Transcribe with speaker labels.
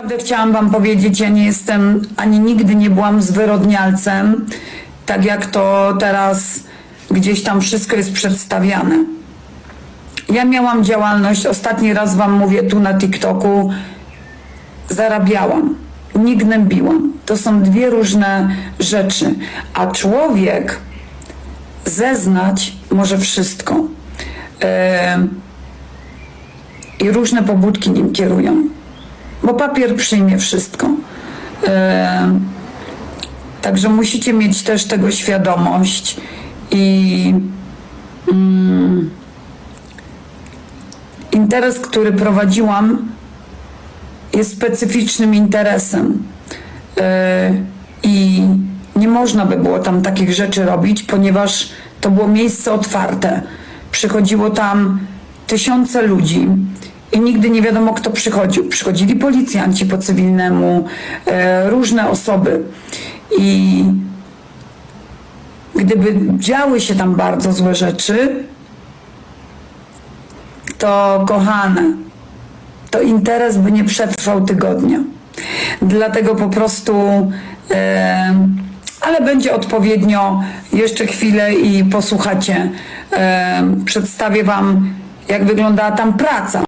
Speaker 1: Naprawdę chciałam Wam powiedzieć, ja nie jestem, ani nigdy nie byłam zwyrodnialcem, tak jak to teraz gdzieś tam wszystko jest przedstawiane. Ja miałam działalność, ostatni raz Wam mówię tu na TikToku, zarabiałam, nie gnębiłam. To są dwie różne rzeczy, a człowiek zeznać może wszystko. Em, I różne pobudki nim kierują bo papier przyjmie wszystko. E, Także musicie mieć też tego świadomość i mm, interes, który prowadziłam, jest specyficznym interesem. E, I nie można by było tam takich rzeczy robić, ponieważ to było miejsce otwarte. Przychodziło tam tysiące ludzi i nigdy nie wiadomo, kto przychodził. Przychodzili policjanci po cywilnemu, e, różne osoby. I gdyby działy się tam bardzo złe rzeczy, to kochane, to interes by nie przetrwał tygodnia. Dlatego po prostu, e, ale będzie odpowiednio jeszcze chwilę i posłuchacie. E, przedstawię Wam, jak wyglądała tam praca.